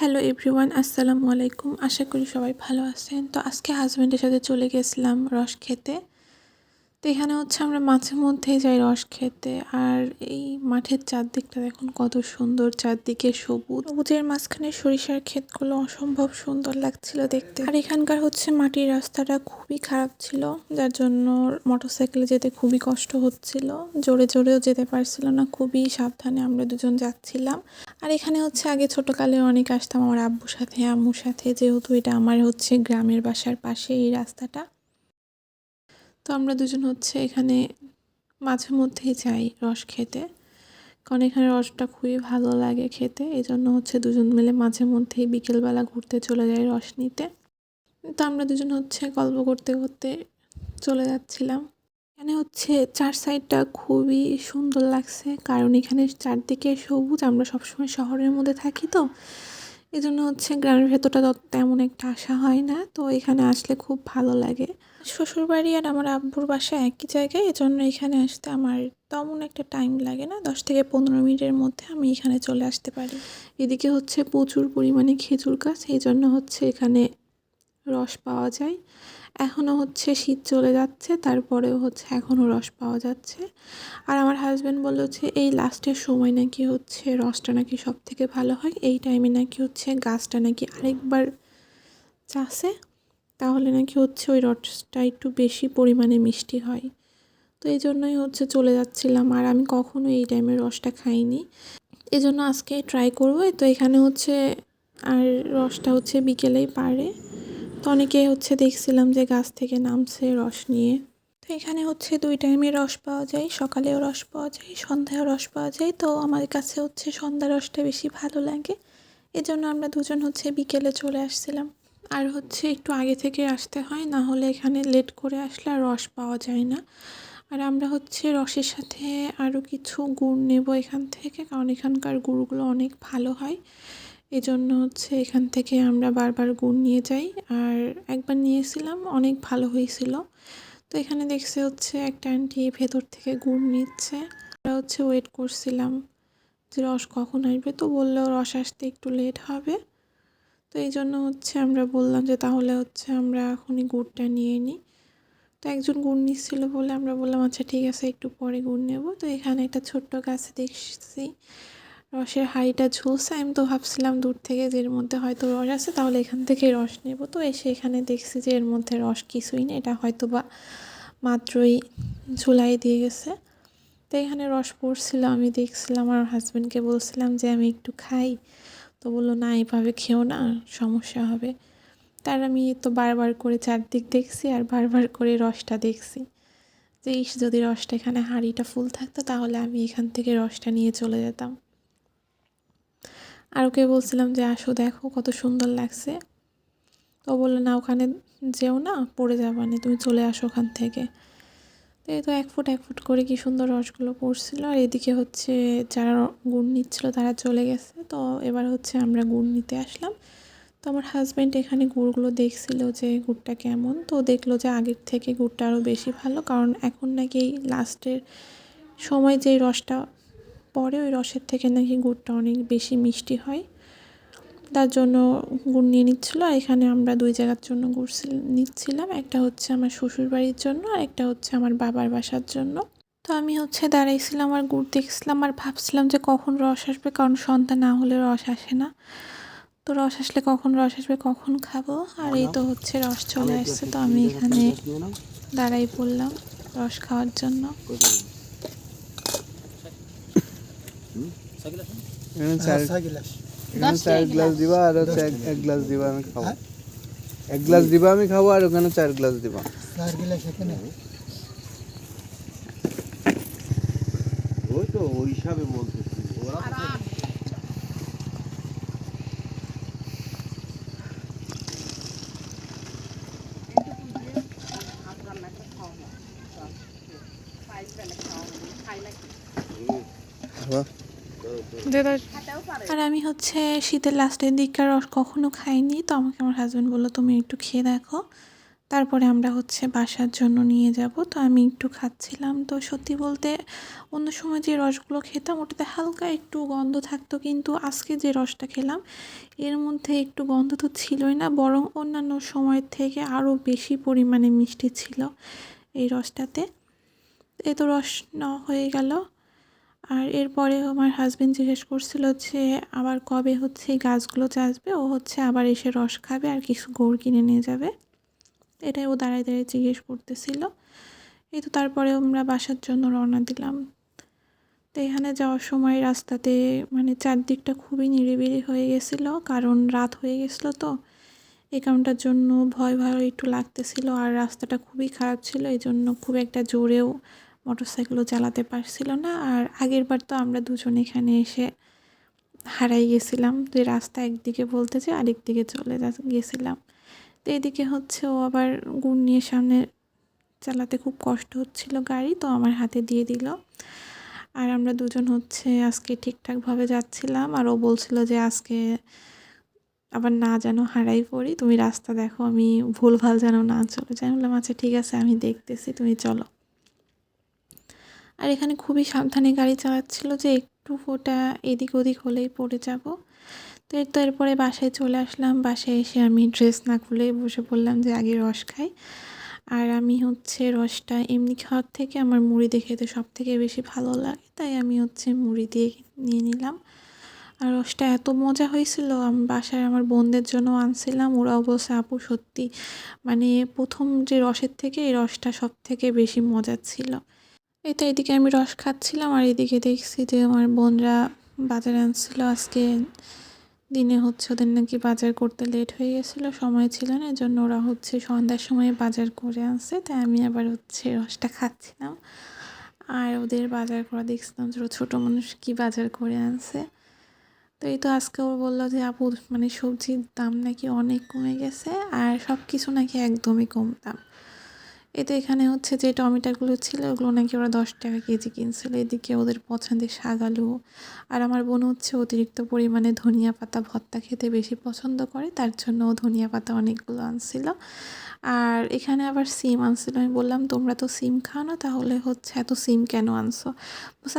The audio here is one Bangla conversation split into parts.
হ্যালো এভরিওয়ান, আসসালামু আলাইকুম। আশা করি সবাই ভালো আছেন। তো আজকে হাজব্যান্ডের সাথে চলে গেছিলাম রস খেতে। তো এখানে হচ্ছে আমরা মাঝে মধ্যেই যাই রস খেতে। আর এই মাঠের চারদিকটা দেখুন কত সুন্দর, চারদিকে সবুজ। সবুজের মাঝখানে সরিষার ক্ষেতগুলো অসম্ভব সুন্দর লাগছিল দেখতে। আর এখানকার হচ্ছে মাটির রাস্তাটা খুবই খারাপ ছিল, যার জন্য মোটরসাইকেলে যেতে খুবই কষ্ট হচ্ছিল। জোরে জোরেও যেতে পারছিল না, খুবই সাবধানে আমরা দুজন যাচ্ছিলাম। আর এখানে হচ্ছে আগে ছোটকালে অনেক আসতাম আমার আব্বুর সাথে, আম্মুর সাথে, যেহেতু এটা আমার হচ্ছে গ্রামের বাসার পাশে এই রাস্তাটা। তো আমরা দুজন হচ্ছে এখানে মাঝে মধ্যেই যাই রস খেতে। কারণ এখানে রসটা খুবই ভালো লাগে খেতে। এই জন্য হচ্ছে দুজন মিলে মাঝে মধ্যেই বিকেলবেলা ঘুরতে চলে যাই রস নিতে। তো আমরা দুজন হচ্ছে গল্প করতে করতে চলে যাচ্ছিলাম। এখানে হচ্ছে চার সাইডটা খুবই সুন্দর লাগছে। কারণ এখানে চারদিকে সবুজ। আমরা সবসময় শহরের মধ্যে থাকি তো। এই জন্য হচ্ছে গ্রামের ভেতরটা তেমন একটা আসা হয় না। তো এখানে আসলে খুব ভালো লাগে। শ্বশুরবাড়ি আর আমার আব্বুর বাসা একই জায়গায়, এজন্য এখানে আসতে আমার তেমন একটা টাইম লাগে না। দশ থেকে পনেরো মিনিটের মধ্যে আমি এখানে চলে আসতে পারি। এদিকে হচ্ছে প্রচুর পরিমাণে খেজুর গাছ এই জন্য হচ্ছে এখানে রস পাওয়া যায়। এখনও হচ্ছে শীত চলে যাচ্ছে, তারপরেও হচ্ছে এখনও রস পাওয়া যাচ্ছে। আর আমার হাজব্যান্ড বলল যে, এই লাস্টের সময় নাকি হচ্ছে রসটা নাকি সব থেকে ভালো হয়, এই টাইমে নাকি হচ্ছে গাছটা নাকি আরেকবার চাষে, তাহলে নাকি হচ্ছে ওই রসটা একটু বেশি পরিমাণে মিষ্টি হয়। তো এই জন্যই হচ্ছে চলে যাচ্ছিলাম, আর আমি কখনো এই টাইমে রসটা খাইনি। এই জন্য আজকে ট্রাই করব, তো এখানে হচ্ছে আর রসটা হচ্ছে বিকেলেই পারে। তো অনেকে হচ্ছে দেখছিলাম যে গাছ থেকে নামছে রস নিয়ে। তো এখানে হচ্ছে দুই টাইমে রস পাওয়া যায়, সকালেও রস পাওয়া যায়, সন্ধ্যায়ও রস পাওয়া যায়। তো আমার কাছে হচ্ছে সন্ধ্যা রসটা বেশি ভালো লাগে। এজন্য আমরা দুজন হচ্ছে বিকেলে চলে আসছিলাম। আর হচ্ছে একটু আগে থেকে আসতে হয়, না হলে এখানে লেট করে আসলে আর রস পাওয়া যায় না। আর আমরা হচ্ছে রসের সাথে আরও কিছু গুড় নেব এখান থেকে, কারণ এখানকার গুড়গুলো অনেক ভালো হয়। এজন্য হচ্ছে এখান থেকে আমরা বারবার গুড় নিয়ে যাই। আর একবার নিয়েছিলাম, অনেক ভালো হয়েছিল। তো এখানে দেখছে হচ্ছে একটা আন্টি ভেতর থেকে গুড় নিচ্ছে। আমরা হচ্ছে ওয়েট করছিলাম যে রস কখন আসবে। তো বলল রস আসতে একটু লেট হবে। তো এই জন্য হচ্ছে আমরা বললাম যে তাহলে হচ্ছে আমরা এখনই গুড়টা নিয়ে নিই তো একজন গুড় নিচ্ছিল বলে আমরা বললাম আচ্ছা ঠিক আছে, একটু পরে গুড় নেব। তো এখানে একটা ছোট্ট গাছে দেখছি। রসের হাঁড়িটা ঝুলছে, আমি তো ভাবছিলাম দূর থেকে যে এর মধ্যে হয়তো রস আছে, তাহলে এখান থেকে রস নেব। তো এসে এখানে দেখছি যে এর মধ্যে রস কিছুই নেই, এটা হয়তো বা মাত্রই ঝুলাই দিয়ে গেছে। তো এখানে রস পড়ছিল, আমি দেখছিলাম আমার হাজব্যান্ডকে বলছিলাম যে আমি একটু খাই। তো বলল, না, এভাবে খেও না, সমস্যা হবে। তার আমি তো বারবার করে চারদিক দেখছি আর বারবার করে রসটা দেখছি। যে যদি রসটা এখানে হাঁড়িটা ফুল থাকতো, তাহলে আমি এখান থেকে রসটা নিয়ে চলে যেতাম। আর ওকে বলছিলাম যে, আসো দেখো কত সুন্দর লাগছে। তো বলল, না, ওখানে যেও না, পড়ে যাবা না তুমি চলে আসো ওখান থেকে। তো এই তো এক ফুট এক ফুট করে কি সুন্দর রসগুলো পড়ছিল। আর এদিকে হচ্ছে যারা গুড় নিচ্ছিল, তারা চলে গেছে। তো এবার হচ্ছে আমরা গুড় নিতে আসলাম। তো আমার হাজব্যান্ড এখানে গুড়গুলো দেখছিল যে, গুড়টা কেমন। তো দেখল যে, আগের থেকে গুড়টা আরও বেশি ভালো। কারণ এখন নাকি লাস্টের সময় যেই রসটা পরে ওই রসের থেকে নাকি গুড়টা অনেক বেশি মিষ্টি হয়। তার জন্য গুড় নিয়ে নিচ্ছিল, আর এখানে আমরা দুই জায়গার জন্য গুড় নিচ্ছিলাম। একটা হচ্ছে আমার শ্বশুর বাড়ির জন্য, আর একটা হচ্ছে আমার বাবার বাসার জন্য। তো আমি হচ্ছে দাঁড়াইছিলাম আর গুড় দেখছিলাম আর ভাবছিলাম যে কখন রস আসবে, কারণ সন্তান না হলে রস আসে না। তো রস আসলে কখন রস আসবে, কখন খাব? আর এই তো হচ্ছে রস চলে আসছে, তো আমি এখানে দাঁড়াই পড়লাম রস খাওয়ার জন্য। এখানে চার গ্লাস দিবা আর হচ্ছে এক গ্লাস দিবা আমি খাব। এক গ্লাস দিবা আমি খাব আর ওখানে চার গ্লাস দিবা। ওই তো ওই হিসাবে বলতেছি। ওরা খাবা আর আমি হচ্ছে শীতের লাস্টের দিককার রস কখনো খাইনি, তো আমাকে আমার হাজব্যান্ড বলল, তুমি একটু খেয়ে দেখো। তারপরে আমরা হচ্ছে বাসার জন্য নিয়ে যাব। তো আমি একটু খাচ্ছিলাম। তো সত্যি বলতে অন্য সময় যে রসগুলো খেতাম, ওটাতে হালকা একটু গন্ধ থাকতো, কিন্তু আজকে যে রসটা খেলাম, এর মধ্যে একটু গন্ধ তো ছিলই না, বরং অন্যান্য সময়ের থেকে আরও বেশি পরিমাণে মিষ্টি ছিল এই রসটাতে। এ তো রস নেওয়া হয়ে গেল। আর এরপরে আমার হাজবেন্ড জিজ্ঞেস করছিল যে, আবার কবে হচ্ছে এই গাছগুলো চাষবে ও হচ্ছে আবার এসে রস খাবে আর কিছু গুড় কিনে নিয়ে যাবে? এটাই ও দাঁড়ায় দাঁড়িয়ে জিজ্ঞেস করতেছিল। এই তো তারপরে আমরা বাসার জন্য রওনা দিলাম। তো এখানে যাওয়ার সময় রাস্তাতে মানে চারদিকটা খুবই নিরিবিলি হয়ে গেছিল, কারণ রাত হয়ে গেছিল তো। এই কারণটার জন্য ভয় ভয় একটু লাগতেছিল আর রাস্তাটা খুবই খারাপ ছিল এই জন্য খুব একটা জোরেও মোটরসাইকেলও চালাতে পারছিল না। আর আগের বার তো আমরা দুজন এখানে এসে হারাই গেছিলাম। যে রাস্তা একদিকে বলতে যে, আরেক দিকে চলে গেছিলাম। তো এদিকে হচ্ছে ও আবার গুড় নিয়ে সামনে চালাতে খুব কষ্ট হচ্ছিল গাড়ি, তো আমার হাতে দিয়ে দিল। আর আমরা দুজন হচ্ছে আজকে ঠিকঠাকভাবে যাচ্ছিলাম। আর ও বলছিল যে আজকে আবার না যেন হারাই পড়ি। তুমি রাস্তা দেখো, আমি ভুলভাল যেন না চলে যাই। বললাম আচ্ছা ঠিক আছে, আমি দেখতেছি, তুমি চলো। আর এখানে খুবই সাবধানে গাড়ি চালাচ্ছিল যে একটু ফোটা এদিক ওদিক হলেই পড়ে যাব। তো এর তো এরপরে বাসায় চলে আসলাম। বাসায় এসে আমি ড্রেস না খুলেই বসে পড়লাম যে আগে রস খাই। আর আমি হচ্ছে রসটা এমনি খাওয়ার থেকে আমার মুড়ি দিয়ে খেতে সব থেকে বেশি ভালো লাগে, তাই আমি হচ্ছে মুড়ি দিয়ে নিয়ে নিলাম। আর রসটা এত মজা হয়েছিল, আমি বাসায় আমার বোনদের জন্য আনছিলাম। ওরাও বলছে, আপু, সত্যি মানে প্রথম যে রসের থেকে এই রসটা সব থেকে বেশি মজার ছিল। এই তো এদিকে আমি রস খাচ্ছিলাম আর এদিকে দেখছি যে আমার বোনরা বাজারে আনছিল আজকে। দিনে হচ্ছে ওদের নাকি বাজার করতে লেট হয়ে গেছিল, সময় ছিল না, এজন্য ওরা হচ্ছে সন্ধ্যার সময় বাজার করে আনছে, তাই আমি আবার হচ্ছে রসটা খাচ্ছিলাম। আর ওদের বাজার করা দেখছিলাম যে ছোটো মানুষ কী বাজার করে আনছে। তো এই তো আজকে ও বলল যে, আপু মানে সবজির দাম নাকি অনেক কমে গেছে, আর সব কিছু নাকি একদমই কম দাম। এতে এখানে হচ্ছে যে টমেটোগুলো ছিল ওগুলো নাকি ওরা দশ টাকা কেজি কিনছিল। এদিকে ওদের পছন্দের শাক আলু। আর আমার বোন হচ্ছে অতিরিক্ত পরিমাণে ধনিয়া পাতা, ভর্তা খেতে বেশি পছন্দ করে, তার জন্য ধনিয়া পাতা অনেকগুলো আনছিল। আর এখানে আবার সিম আনছিল। আমি বললাম, তোমরা তো সিম খাও না, তাহলে হচ্ছে এত সিম কেন আনছো?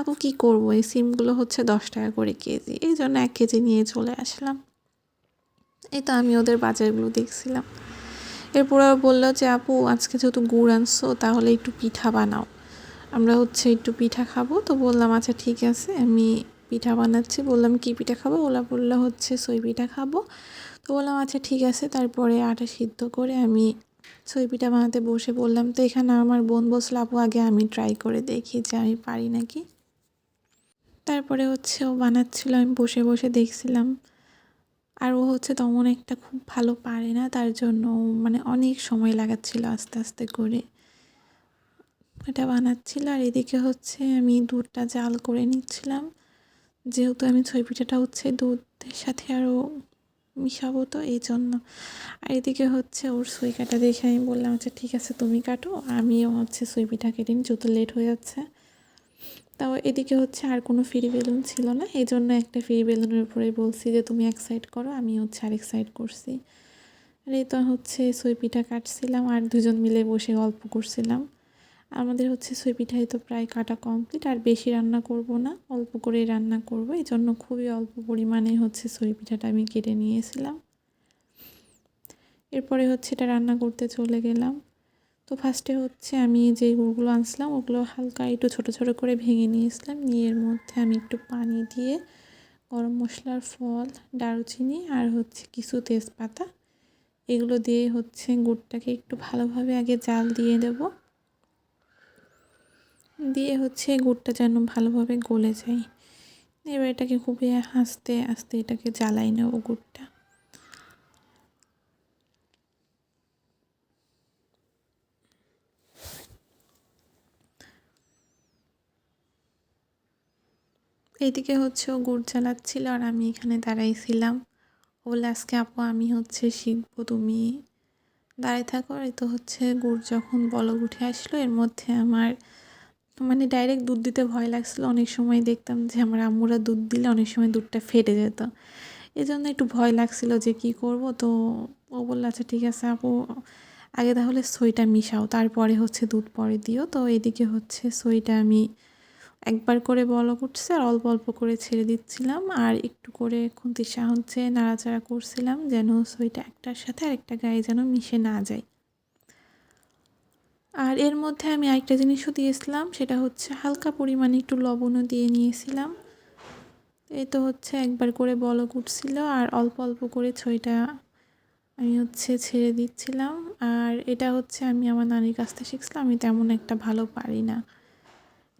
আপু, কী করব? এই সিমগুলো হচ্ছে দশ টাকা করে কেজি। এই জন্য এক কেজি নিয়ে চলে আসলাম। এই তো আমি ওদের বাজারগুলো দেখছিলাম। এরপর বলল যে, আপু, আজকে যেহেতু গুড় আনছো, তাহলে একটু পিঠা বানাও। আমরা হচ্ছে একটু পিঠা খাব। তো বললাম আচ্ছা ঠিক আছে। আমি পিঠা বানাচ্ছি। বললাম, কি পিঠা খাব? ওলা বলল, হচ্ছে সই পিঠা খাব। তো বললাম আচ্ছা ঠিক আছে। তারপরে আটা সিদ্ধ করে আমি সই পিঠা বানাতে বসে বললাম তো এখানে আমার বোন বসল, আপু, আগে আমি ট্রাই করে দেখি যে আমি পারি নাকি? তারপরে হচ্ছে ও বানাচ্ছিল, আমি বসে বসে দেখছিলাম। আর ও হচ্ছে তেমন একটা খুব ভালো পারে না, তার জন্য মানে অনেক সময় লাগাচ্ছিল আস্তে আস্তে করে। এটা বানাচ্ছিল আর এদিকে হচ্ছে আমি দুধটা জাল করে নিচ্ছিলাম। যেহেতু আমি ছই পিঠাটা হচ্ছে দুধের সাথে আরও মিশাবো তো এই জন্য। আর এদিকে হচ্ছে ওর সুই কাটা দেখে আমি বললাম আচ্ছা ঠিক আছে, তুমি কাটো। আমিও হচ্ছে সুই পিঠা কেটে নিই যত লেট হয়ে যাচ্ছে। তাও এদিকে হচ্ছে আর কোনো ফ্রি বেলুন ছিল না। এই জন্য একটা ফ্রি বেলুনের উপরে বলছি যে, তুমি এক সাইড করো, আমি হচ্ছে আরেক সাইড করছি। আর এই তো হচ্ছে সই পিঠা কাটছিলাম আর দুজন মিলে বসে গল্প করছিলাম। আমাদের হচ্ছে সই পিঠাই তো প্রায় কাটা কমপ্লিট আর বেশি রান্না করব না, অল্প করে রান্না করব। এই জন্য খুবই অল্প পরিমাণে হচ্ছে সই পিঠাটা আমি কেটে নিয়েছিলাম। এরপরে হচ্ছে এটা রান্না করতে চলে গেলাম। তো ফার্স্টে হচ্ছে আমি যে গুড়গুলো আনছিলাম, ওগুলো হালকা একটু ছোটো ছোটো করে ভেঙে নিয়েছিলাম। নিয়ে এর মধ্যে আমি একটু পানি দিয়ে গরম মশলার ফল, দারুচিনি আর হচ্ছে কিছু তেজপাতা, এগুলো দিয়ে হচ্ছে গুড়টাকে একটু ভালোভাবে আগে জাল দিয়ে দেব। দিয়ে হচ্ছে গুড়টা যেন ভালোভাবে গলে যায়। এবার এটাকে খুবই আস্তে আস্তে এটাকে জ্বালাই নেব গুড়টা। এইদিকে হচ্ছে ও গুড় জ্বালাচ্ছিল আর আমি এখানে দাঁড়াইছিলাম। ও বলে আজকে আপু, আমি হচ্ছে শিখব, তুমি দাঁড়ায় থাকো। আর তো হচ্ছে গুড় যখন বলক উঠে আসলো, এর মধ্যে আমার মানে ডাইরেক্ট দুধ দিতে ভয় লাগছিল। অনেক সময় দেখতাম যে আমার আম্মুরা দুধ দিলে অনেক সময় দুধটা ফেটে যেত। এই জন্য একটু ভয় লাগছিল যে কি করব। তো ও বলল আচ্ছা ঠিক আছে আপু, আগে তাহলে সইটা মিশাও, তারপরে হচ্ছে দুধ পরে দিও। তো এদিকে হচ্ছে সইটা আমি একবার করে বল করছে, আর অল্প অল্প করে ছেড়ে দিচ্ছিলাম। আর একটু করে খুন্তির সাহায্যে নাড়াচাড়া করছিলাম যেন সইটা একটার সাথে আরেকটা গায়ে যেন মিশে না যায়। আর এর মধ্যে আমি আরেকটা জিনিসও দিয়েছিলাম, সেটা হচ্ছে হালকা পরিমাণে একটু লবণও দিয়ে নিয়েছিলাম। এই তো হচ্ছে একবার করে বলক উঠছিল আর অল্প অল্প করে ছইটা আমি হচ্ছে ছেড়ে দিচ্ছিলাম। আর এটা হচ্ছে আমি আমার নানির কাছ থেকে শিখছিলাম, আমি তেমন একটা ভালো পারি না।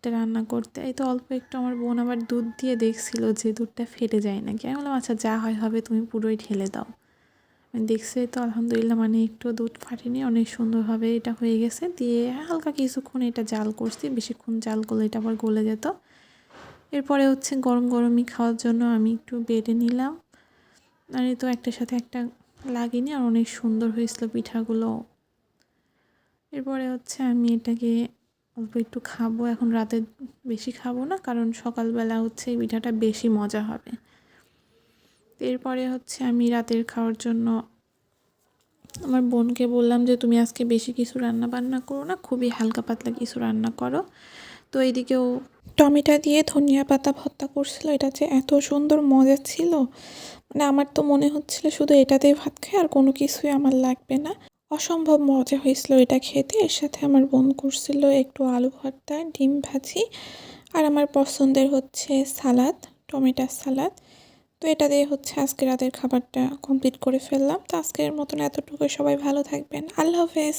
এটা রান্না করতে। এই তো অল্প একটু আমার বোন আবার দুধ দিয়ে দেখছিল যে দুধটা ফেটে যায় নাকি। আমি বললাম আচ্ছা যা হয় হবে, তুমি পুরোই ঢেলে দাও। আমি দেখছি তো আলহামদুলিল্লাহ মানে একটু দুধ ফাটেনি, অনেক সুন্দরভাবে এটা হয়ে গেছে। দিয়ে হালকা কিছুক্ষণ এটা জাল করছি, বেশিক্ষণ জাল করলে এটা আবার গলে যেত। এরপরে হচ্ছে গরম গরমই খাওয়ার জন্য আমি একটু বেড়ে নিলাম। আর এই তো একটার সাথে একটা লাগিনি, আর অনেক সুন্দর হয়েছিল পিঠাগুলো। এরপরে হচ্ছে আমি এটাকে অল্প একটু খাব, এখন রাতে বেশি খাব না, কারণ সকালবেলা হচ্ছে এই পিঠাটা বেশি মজা হবে। এরপরে হচ্ছে আমি রাতের খাওয়ার জন্য, আমার বোনকে বললাম যে, তুমি আজকে বেশি কিছু রান্না বান্না করো না, খুবই হালকা পাতলা কিছু রান্না করো। তো এইদিকেও টমেটো দিয়ে ধনিয়া পাতা ভর্তা করছিল, এটা যে এত সুন্দর মজা ছিল। মানে আমার তো মনে হচ্ছিল শুধু এটাতেই ভাত খাই, আর কোনো কিছুই আমার লাগবে না। অসম্ভব মজা হয়েছিল এটা খেতে। এর সাথে আমার বোন করছিল একটু আলু ভর্তা, ডিম ভাজি আর আমার পছন্দের হচ্ছে সালাদ টমেটোর সালাদ। তো এটা দিয়ে হচ্ছে আজকে রাতের খাবারটা কমপ্লিট করে ফেললাম। তো আজকের মতন এতটুকু সবাই ভালো থাকবেন। আল্লাহ হাফেজ।